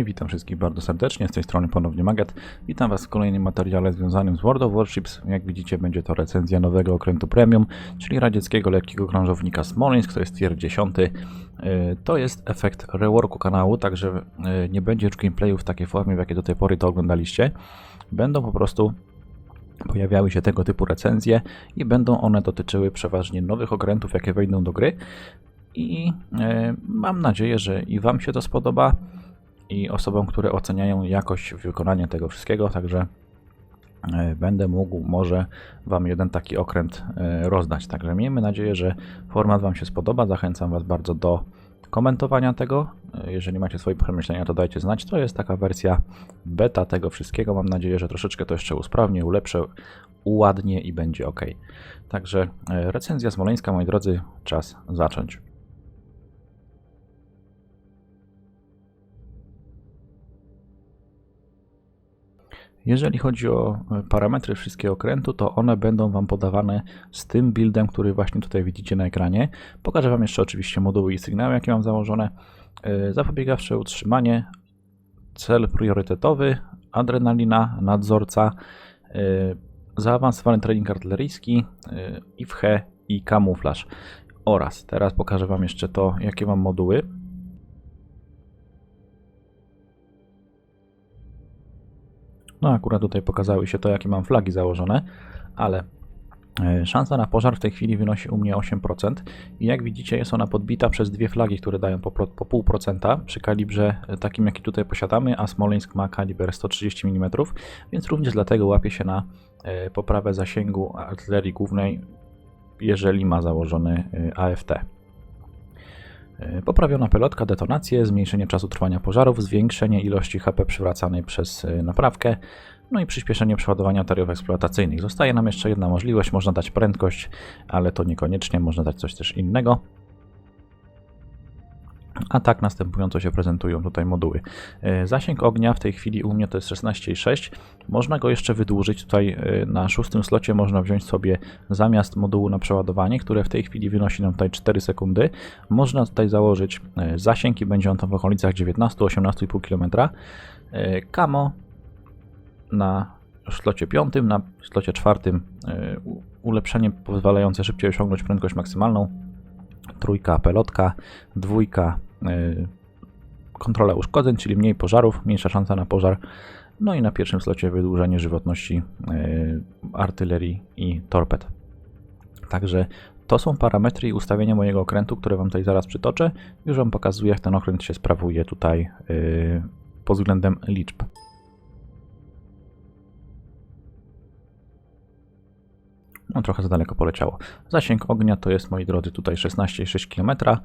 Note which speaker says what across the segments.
Speaker 1: Witam wszystkich bardzo serdecznie, z tej strony ponownie Maget. Witam Was w kolejnym materiale związanym z World of Warships. Jak widzicie będzie to recenzja nowego okrętu premium, czyli radzieckiego lekkiego krążownika Smoleńsk, to jest tier 10. Yy, To jest efekt reworku kanału, także yy, nie będzie już gameplayu w takiej formie, w jakiej do tej pory to oglądaliście. Będą po prostu pojawiały się tego typu recenzje i będą one dotyczyły przeważnie nowych okrętów, jakie wejdą do gry. I e, mam nadzieję, że i Wam się to spodoba, i osobom, które oceniają jakość wykonania tego wszystkiego, także e, będę mógł może Wam jeden taki okręt e, rozdać. Także miejmy nadzieję, że format Wam się spodoba. Zachęcam Was bardzo do komentowania tego. E, Jeżeli macie swoje przemyślenia, to dajcie znać. To jest taka wersja beta tego wszystkiego. Mam nadzieję, że troszeczkę to jeszcze usprawnię, ulepszę, uładnie i będzie ok. Także recenzja smoleńska, moi drodzy, czas zacząć. Jeżeli chodzi o e, parametry wszystkiego okrętu, to one będą Wam podawane z tym buildem, który właśnie tutaj widzicie na ekranie. Pokażę Wam jeszcze oczywiście moduły i sygnały, jakie mam założone. E, Zapobiegawcze utrzymanie, cel priorytetowy, adrenalina, nadzorca, e, zaawansowany trening artyleryjski, IFHE i kamuflaż. Oraz teraz pokażę Wam jeszcze to, jakie mam moduły. No akurat tutaj pokazały się to, jakie mam flagi założone, ale e, szansa na pożar w tej chwili wynosi u mnie 8% i jak widzicie jest ona podbita przez dwie flagi, które dają po, po 0,5% przy kalibrze e, takim, jaki tutaj posiadamy, a Smoleńsk ma kaliber 130 mm, więc również dlatego łapie się na e, poprawę zasięgu artylerii głównej, jeżeli ma założony AFT. E, Poprawiona pelotka, detonacje, zmniejszenie czasu trwania pożarów, zwiększenie ilości HP przywracanej przez e, naprawkę, no i przyspieszenie przeładowania materiałów eksploatacyjnych. Zostaje nam jeszcze jedna możliwość, można dać prędkość, ale to niekoniecznie, można dać coś też innego. A tak następująco się prezentują tutaj moduły. E, Zasięg ognia w tej chwili u mnie to jest 16,6. Można go jeszcze wydłużyć. Tutaj e, na szóstym slocie można wziąć sobie zamiast modułu na przeładowanie, które w tej chwili wynosi nam tutaj 4 sekundy. Można tutaj założyć e, zasięg i będzie on tam w okolicach 19-18,5 km. Kamo na slocie piątym, na slocie czwartym ulepszenie pozwalające szybciej osiągnąć prędkość maksymalną trójka pelotka, dwójka y, kontrola uszkodzeń, czyli mniej pożarów, mniejsza szansa na pożar. No i na pierwszym slocie wydłużenie żywotności y, artylerii i torped. Także to są parametry i ustawienia mojego okrętu, które Wam tutaj zaraz przytoczę. Już Wam pokazuję, jak ten okręt się sprawuje tutaj y, pod względem liczb. No trochę za daleko poleciało. Zasięg ognia to jest, moi drodzy, tutaj 16,6 km.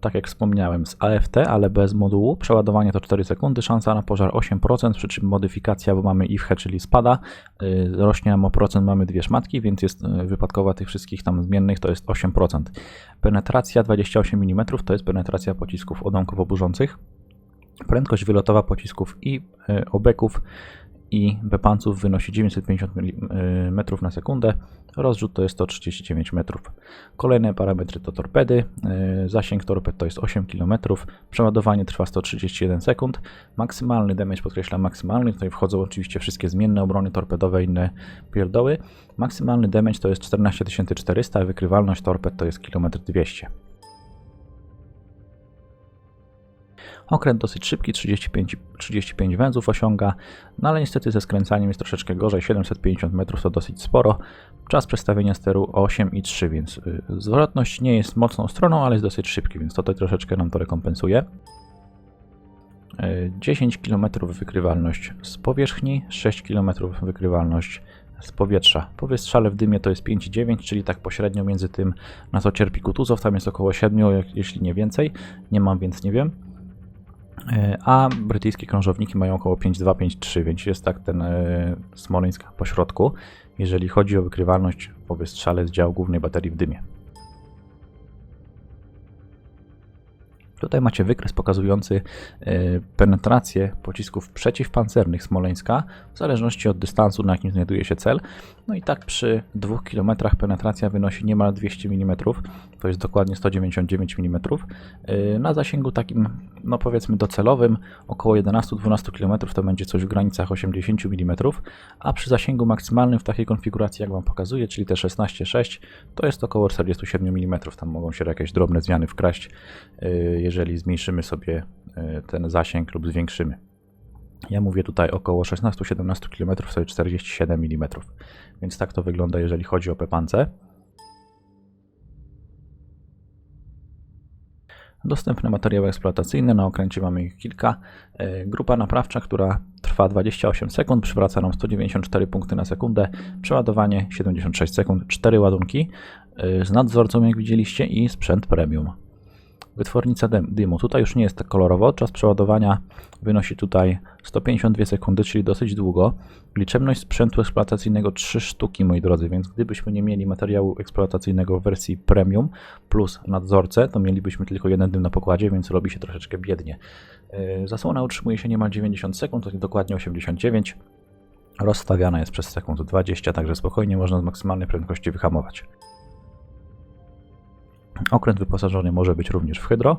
Speaker 1: Tak jak wspomniałem, z AFT, ale bez modułu. Przeładowanie to 4 sekundy, szansa na pożar 8%, przy czym modyfikacja, bo mamy IFHE, czyli spada. Yy, rośnie o procent, mamy dwie szmatki, więc jest yy, wypadkowa tych wszystkich tam zmiennych to jest 8%. Penetracja 28 mm to jest penetracja pocisków odłamkowo burzących. Prędkość wylotowa pocisków i yy, obeków i bepanców wynosi 950 mm na sekundę, rozrzut to jest 139 metrów. Kolejne parametry to torpedy, yy, zasięg torped to jest 8 km, przeładowanie trwa 131 sekund, maksymalny damage, podkreślam maksymalny, tutaj wchodzą oczywiście wszystkie zmienne obrony torpedowe inne pierdoły. Maksymalny damage to jest 14400, a wykrywalność torped to jest 1 200 km. Okręt dosyć szybki, 35, 35 węzłów osiąga, no ale niestety ze skręcaniem jest troszeczkę gorzej, 750 metrów to dosyć sporo. Czas przestawienia steru 8,3, więc y, zwrotność nie jest mocną stroną, ale jest dosyć szybki, więc to tutaj troszeczkę nam to rekompensuje. Y, 10 km wykrywalność z powierzchni, 6 km wykrywalność z powietrza. Po wystrzale w dymie to jest 5,9, czyli tak pośrednio między tym, na co cierpi Kutuzow, tam jest około 7, jak- jeśli nie więcej. Nie mam, więc nie wiem. E, A brytyjskie krążowniki mają około 5,2-5,3, więc jest tak ten e, Smoleńsk po środku, jeżeli chodzi o wykrywalność po wystrzale z działu głównej baterii w dymie. Tutaj macie wykres pokazujący e, penetrację pocisków przeciwpancernych Smoleńska w zależności od dystansu, na jakim znajduje się cel. No i tak przy 2 km penetracja wynosi niemal 200 mm, to jest dokładnie 199 mm. E, Na zasięgu takim, no powiedzmy docelowym, około 11-12 km to będzie coś w granicach 80 mm, a przy zasięgu maksymalnym w takiej konfiguracji, jak Wam pokazuję, czyli te 16.6, to jest około 47 mm. Tam mogą się jakieś drobne zmiany wkraść, y, jeżeli zmniejszymy sobie y, ten zasięg lub zwiększymy. Ja mówię tutaj około 16-17 km, jest 47 mm. Więc tak to wygląda, jeżeli chodzi o pepance. Dostępne materiały eksploatacyjne, na okręcie mamy ich kilka. E, Grupa naprawcza, która trwa 28 sekund, przywraca nam 194 punkty na sekundę, przeładowanie 76 sekund, 4 ładunki e, z nadzorcą, jak widzieliście, i sprzęt premium. Wytwornica dym- dymu. Tutaj już nie jest tak kolorowo. Czas przeładowania wynosi tutaj 152 sekundy, czyli dosyć długo. Liczebność sprzętu eksploatacyjnego 3 sztuki, moi drodzy, więc gdybyśmy nie mieli materiału eksploatacyjnego w wersji premium plus nadzorcę, to mielibyśmy tylko jeden dym na pokładzie, więc robi się troszeczkę biednie. Yy, Zasłona utrzymuje się niemal 90 sekund, to dokładnie 89. Rozstawiana jest przez sekund 20, także spokojnie można z maksymalnej prędkości wyhamować. Okręt wyposażony może być również w hydro.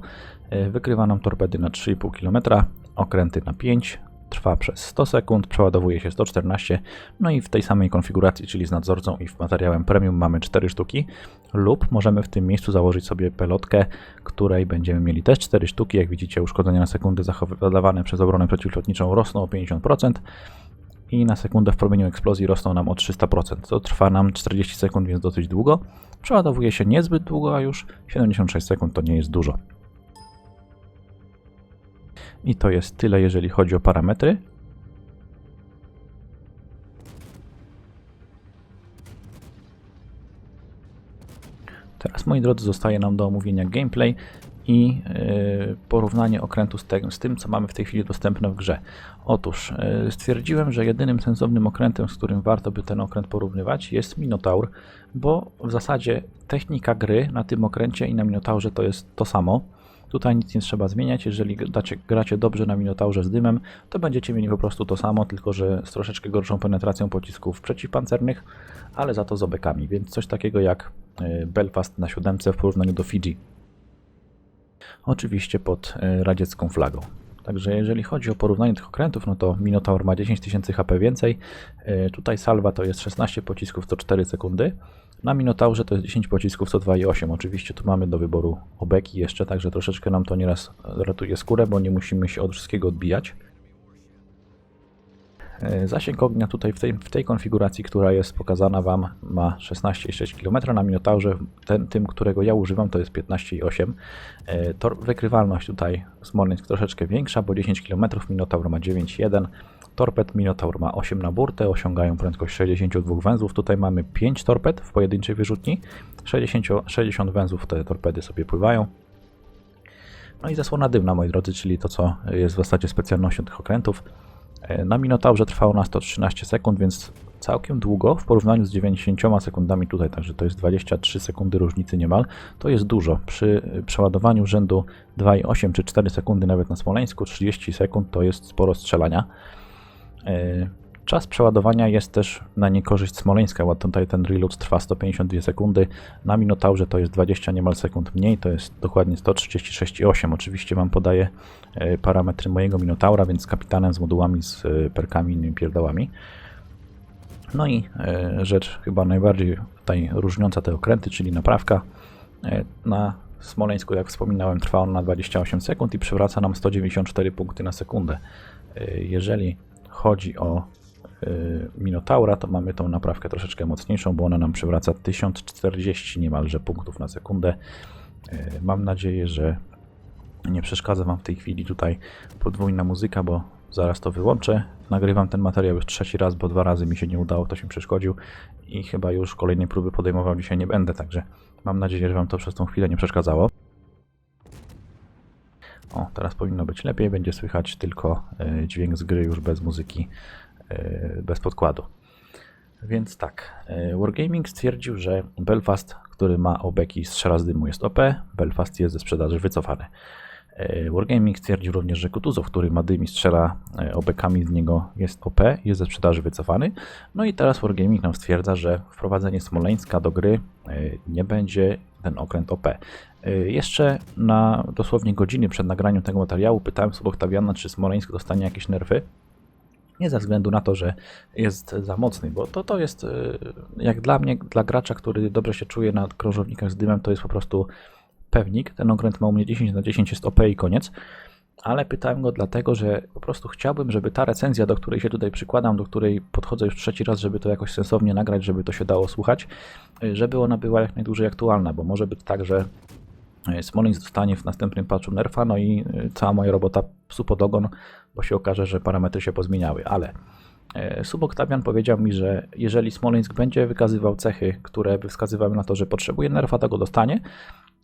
Speaker 1: E, Wykrywa nam torpedy na 3,5 km, okręty na 5, trwa przez 100 sekund, przeładowuje się 114. No i w tej samej konfiguracji, czyli z nadzorcą i materiałem premium mamy 4 sztuki. Lub możemy w tym miejscu założyć sobie pelotkę, której będziemy mieli też 4 sztuki. Jak widzicie, uszkodzenia na sekundę zachowywane przez obronę przeciwlotniczą rosną o 50% i na sekundę w promieniu eksplozji rosną nam o 300%. To trwa nam 40 sekund, więc dosyć długo. Przeładowuje się niezbyt długo, a już 76 sekund to nie jest dużo. I to jest tyle, jeżeli chodzi o parametry. Teraz, moi drodzy, zostaje nam do omówienia gameplay i yy, porównanie okrętu z, te, z tym, co mamy w tej chwili dostępne w grze. Otóż yy, stwierdziłem, że jedynym sensownym okrętem, z którym warto by ten okręt porównywać, jest Minotaur, bo w zasadzie technika gry na tym okręcie i na Minotaurze to jest to samo. Tutaj nic nie trzeba zmieniać. Jeżeli dacie, gracie dobrze na Minotaurze z dymem, to będziecie mieli po prostu to samo, tylko że z troszeczkę gorszą penetracją pocisków przeciwpancernych, ale za to z obekami, więc coś takiego jak yy, Belfast na siódemce w porównaniu do Fiji. Oczywiście pod e, radziecką flagą. Także jeżeli chodzi o porównanie tych okrętów, no to Minotaur ma 10 tysięcy HP więcej. E, Tutaj Salva to jest 16 pocisków co 4 sekundy. Na Minotaurze to jest 10 pocisków co 2,8. Oczywiście tu mamy do wyboru obeki jeszcze, także troszeczkę nam to nieraz ratuje skórę, bo nie musimy się od wszystkiego odbijać. E, Zasięg ognia tutaj w tej, w tej konfiguracji, która jest pokazana Wam, ma 16,6 km. Na Minotaurze, ten, tym, którego ja używam, to jest 15,8 E, Tor, wykrywalność tutaj Smoleńsk troszeczkę większa, bo 10 km, Minotaur ma 9,1 Torped Minotaur ma 8 na burtę, osiągają prędkość 62 węzłów. Tutaj mamy 5 torped w pojedynczej wyrzutni. 60, 60 węzłów te torpedy sobie pływają. No i zasłona dymna, moi drodzy, czyli to, co jest w zasadzie specjalnością tych okrętów. E, Na Minotaurze trwało na 113 sekund, więc całkiem długo w porównaniu z 90 sekundami tutaj, także to jest 23 sekundy różnicy niemal. To jest dużo. Przy przeładowaniu rzędu 2,8 czy 4 sekundy nawet na Smoleńsku 30 sekund to jest sporo strzelania. Czas przeładowania jest też na niekorzyść Smoleńska, bo tutaj ten reload trwa 152 sekundy. Na Minotaurze to jest 20 niemal sekund mniej, to jest dokładnie 136,8. Oczywiście Wam podaję e, parametry mojego Minotaura, więc z kapitanem, z modułami, z e, perkami, innymi pierdołami. No i e, rzecz chyba najbardziej tutaj różniąca te okręty, czyli naprawka. Na Smoleńsku, jak wspominałem, trwa on na 28 sekund i przywraca nam 194 punkty na sekundę. Jeżeli chodzi o Minotaura, to mamy tą naprawkę troszeczkę mocniejszą, bo ona nam przywraca 1040 niemalże punktów na sekundę. E, Mam nadzieję, że nie przeszkadza Wam w tej chwili tutaj podwójna muzyka, bo zaraz to wyłączę. Nagrywam ten materiał już trzeci raz, bo dwa razy mi się nie udało, ktoś mi przeszkodził i chyba już kolejnej próby podejmował dzisiaj nie będę, także mam nadzieję, że Wam to przez tą chwilę nie przeszkadzało. O, teraz powinno być lepiej, będzie słychać tylko e, dźwięk z gry już bez muzyki, bez podkładu. Więc tak, e, Wargaming stwierdził, że Belfast, który ma obeki strzela z dymu jest OP, Belfast jest ze sprzedaży wycofany. E, Wargaming stwierdził również, że Kutuzow, który ma dym i strzela e, obekami z niego jest OP, jest ze sprzedaży wycofany. No i teraz Wargaming nam stwierdza, że wprowadzenie Smoleńska do gry e, nie będzie ten okręt OP. E, Jeszcze na dosłownie godziny przed nagraniem tego materiału pytałem Suboktawiana, czy Smoleńsk dostanie jakieś nerfy. Nie ze względu na to, że jest za mocny, bo to, to jest, e, jak dla mnie, dla gracza, który dobrze się czuje na krążownikach z dymem, to jest po prostu pewnik. Ten okręt ma u mnie 10 na 10, jest OP i koniec. Ale pytałem go dlatego, że po prostu chciałbym, żeby ta recenzja, do której się tutaj przykładam, do której podchodzę już trzeci raz, żeby to jakoś sensownie nagrać, żeby to się dało słuchać, y, żeby ona była jak najdłużej aktualna, bo może być tak, że Smoleńsk dostanie w następnym patchu nerfa, no i y, cała moja robota psu pod ogon, bo się okaże, że parametry się pozmieniały, ale e, Suboktawian powiedział mi, że jeżeli Smoleńsk będzie wykazywał cechy, które by wskazywały na to, że potrzebuje nerfa, to go dostanie,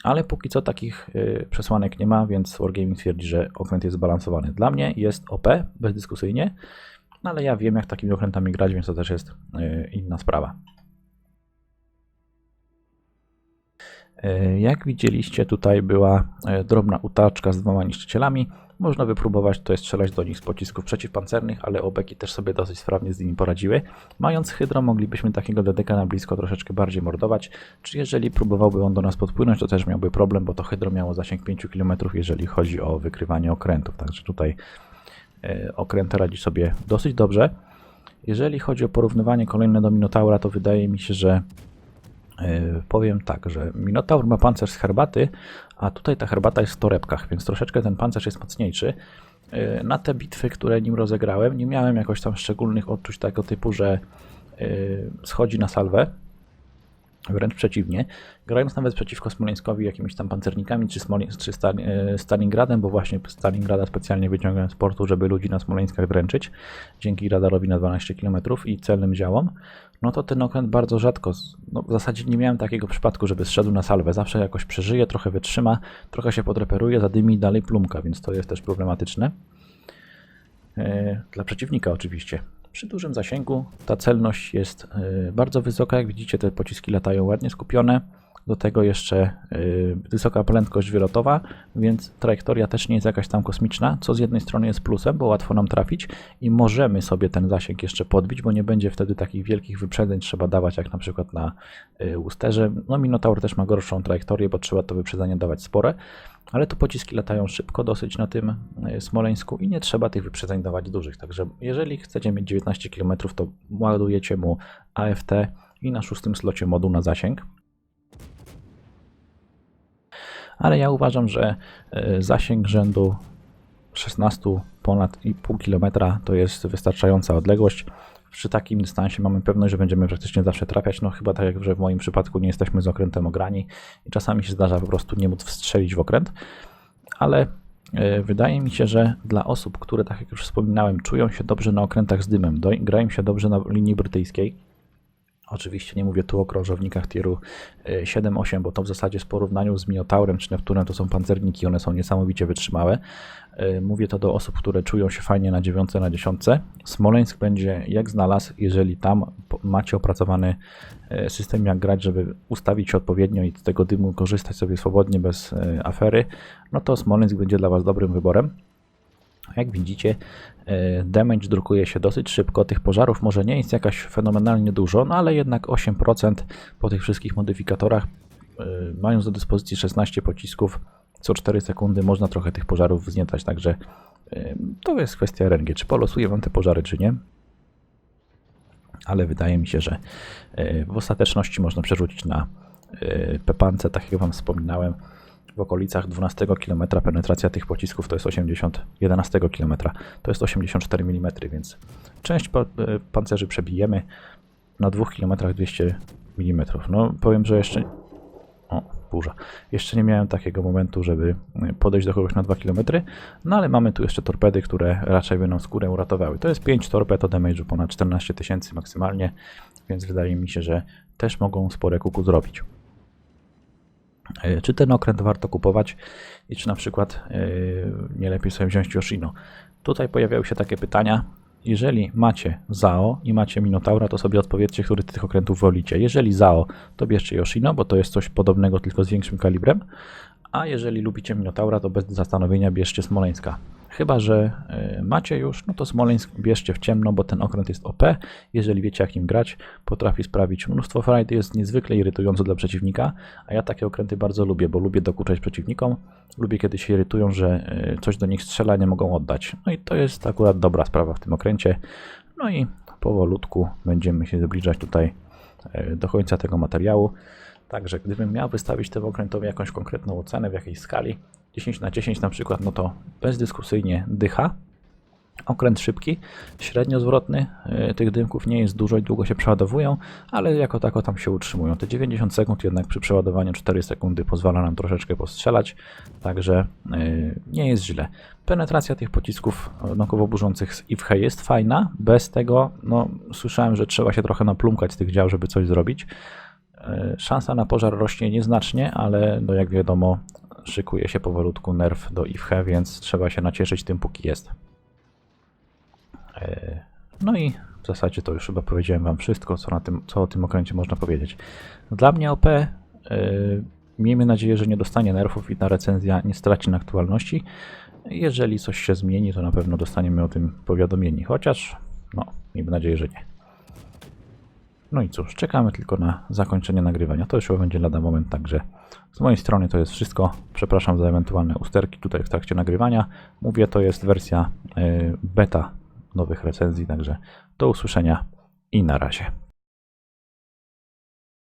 Speaker 1: ale póki co takich y, przesłanek nie ma, więc Wargaming twierdzi, że okręt jest zbalansowany. Dla mnie jest OP, bezdyskusyjnie, no ale ja wiem jak takimi okrętami grać, więc to też jest y, inna sprawa. Jak widzieliście, tutaj była y, drobna utaczka z dwoma niszczycielami. Można wypróbować to jest strzelać do nich z pocisków przeciwpancernych, ale obeki też sobie dosyć sprawnie z nimi poradziły. Mając hydro, moglibyśmy takiego dedyka na blisko troszeczkę bardziej mordować. Czy jeżeli próbowałby on do nas podpłynąć, to też miałby problem, bo to hydro miało zasięg 5 km, jeżeli chodzi o wykrywanie okrętów. Także tutaj e, okręt radzi sobie dosyć dobrze. Jeżeli chodzi o porównywanie kolejne do Minotaura, to wydaje mi się, że e, powiem tak, że Minotaur ma pancerz z herbaty, a tutaj ta herbata jest w torebkach, więc troszeczkę ten pancerz jest mocniejszy. E, Na te bitwy, które nim rozegrałem, nie miałem jakoś tam szczególnych odczuć tego typu, że e, schodzi na salwę. Wręcz przeciwnie. Grając nawet przeciwko Smoleńskowi jakimiś tam pancernikami czy, Smole czy e, Stalingradem, bo właśnie Stalingrada specjalnie wyciągałem z portu, żeby ludzi na Smoleńskach dręczyć, dzięki radarowi na 12 km i celnym działom, no to ten okręt bardzo rzadko, no w zasadzie nie miałem takiego przypadku, żeby zszedł na salwę. Zawsze jakoś przeżyje, trochę wytrzyma, trochę się podreperuje, zadymi i dalej plumka, więc to jest też problematyczne. E, Dla przeciwnika oczywiście. Przy dużym zasięgu ta celność jest e, bardzo wysoka, jak widzicie te pociski latają ładnie skupione. Do tego jeszcze e, wysoka prędkość wylotowa, więc trajektoria też nie jest jakaś tam kosmiczna, co z jednej strony jest plusem, bo łatwo nam trafić i możemy sobie ten zasięg jeszcze podbić, bo nie będzie wtedy takich wielkich wyprzedzeń trzeba dawać jak na przykład na e, Usterze. No Minotaur też ma gorszą trajektorię, bo trzeba to wyprzedzenie dawać spore, ale tu pociski latają szybko dosyć na tym e, Smoleńsku i nie trzeba tych wyprzedzeń dawać dużych. Także jeżeli chcecie mieć 19 km, to ładujecie mu AFT i na szóstym slocie moduł na zasięg. Ale ja uważam, że e, zasięg rzędu 16 ponad i pół kilometra to jest wystarczająca odległość. Przy takim dystansie mamy pewność, że będziemy praktycznie zawsze trafiać. No chyba tak jak że w moim przypadku nie jesteśmy z okrętem ograni i czasami się zdarza po prostu nie móc wstrzelić w okręt, ale e, wydaje mi się, że dla osób, które tak jak już wspominałem, czują się dobrze na okrętach z dymem, do, grają się dobrze na linii brytyjskiej, Oczywiście nie mówię tu o krążownikach tieru e, 7-8, bo to w zasadzie w porównaniu z Minotaurem czy Neptunem to są pancerniki, one są niesamowicie wytrzymałe. E, Mówię to do osób, które czują się fajnie na 9 na 10. Smoleńsk będzie jak znalazł, jeżeli tam macie opracowany e, system jak grać, żeby ustawić się odpowiednio i z tego dymu korzystać sobie swobodnie bez afery, no to Smoleńsk będzie dla Was dobrym wyborem. Jak widzicie, damage drukuje się dosyć szybko. Tych pożarów może nie jest jakaś fenomenalnie dużo, no ale jednak 8% po tych wszystkich modyfikatorach, e, mając do dyspozycji 16 pocisków, co 4 sekundy można trochę tych pożarów wzniecać, także e, to jest kwestia RNG, czy polosuje wam te pożary, czy nie. Ale wydaje mi się, że e, w ostateczności można przerzucić na e, pepance, tak jak wam wspominałem, w okolicach 12 km penetracja tych pocisków to jest 80, 11 km to jest 84 mm, więc część e, pancerzy przebijemy na 2 km 200 mm. No powiem, że jeszcze o, burza. Jeszcze nie miałem takiego momentu, żeby e, podejść do kogoś na 2 km, no ale mamy tu jeszcze torpedy, które raczej by nam skórę uratowały. To jest 5 torped o damage'u ponad 14 tysięcy maksymalnie, więc wydaje mi się, że też mogą spore kuku zrobić. E, Czy ten okręt warto kupować i czy na przykład e, nie lepiej sobie wziąć Yoshino? Tutaj pojawiały się takie pytania. Jeżeli macie ZAO i macie Minotaura, to sobie odpowiedzcie, który z tych okrętów wolicie. Jeżeli ZAO, to bierzcie Yoshino, bo to jest coś podobnego, tylko z większym kalibrem. A jeżeli lubicie Minotaura, to bez zastanowienia bierzcie Smoleńska. Chyba, że y, macie już, no to Smoleńsk bierzcie w ciemno, bo ten okręt jest OP. Jeżeli wiecie jak nim grać, potrafi sprawić mnóstwo frajdy, jest niezwykle irytujący dla przeciwnika, a ja takie okręty bardzo lubię, bo lubię dokuczać przeciwnikom, lubię kiedy się irytują, że y, coś do nich strzela, nie mogą oddać. No i to jest akurat dobra sprawa w tym okręcie. No i powolutku będziemy się zbliżać tutaj y, do końca tego materiału. Także gdybym miał wystawić temu okrętowi jakąś konkretną ocenę w jakiejś skali, 10 na 10 na przykład, no to bezdyskusyjnie dycha. Okręt szybki, średnio zwrotny, yy, tych dymków nie jest dużo i długo się przeładowują, ale jako tako tam się utrzymują. Te 90 sekund jednak przy przeładowaniu 4 sekundy pozwala nam troszeczkę postrzelać, także yy, nie jest źle. Penetracja tych pocisków nakowo burzących z IFHE jest fajna, bez tego, no słyszałem, że trzeba się trochę naplumkać z tych dział, żeby coś zrobić. Yy, Szansa na pożar rośnie nieznacznie, ale no jak wiadomo, szykuje się powolutku nerw do IFHE, więc trzeba się nacieszyć tym, póki jest. E, No i w zasadzie to już chyba powiedziałem Wam wszystko, co, na tym, co o tym okręcie można powiedzieć. Dla mnie OP, e, miejmy nadzieję, że nie dostanie nerfów i ta recenzja nie straci na aktualności. Jeżeli coś się zmieni, to na pewno dostaniemy o tym powiadomieni, chociaż no, miejmy nadzieję, że nie. No i cóż, czekamy tylko na zakończenie nagrywania. To już będzie lada moment, także z mojej strony to jest wszystko. Przepraszam za ewentualne usterki tutaj w trakcie nagrywania. Mówię, to jest wersja y, beta nowych recenzji, także do usłyszenia i na razie.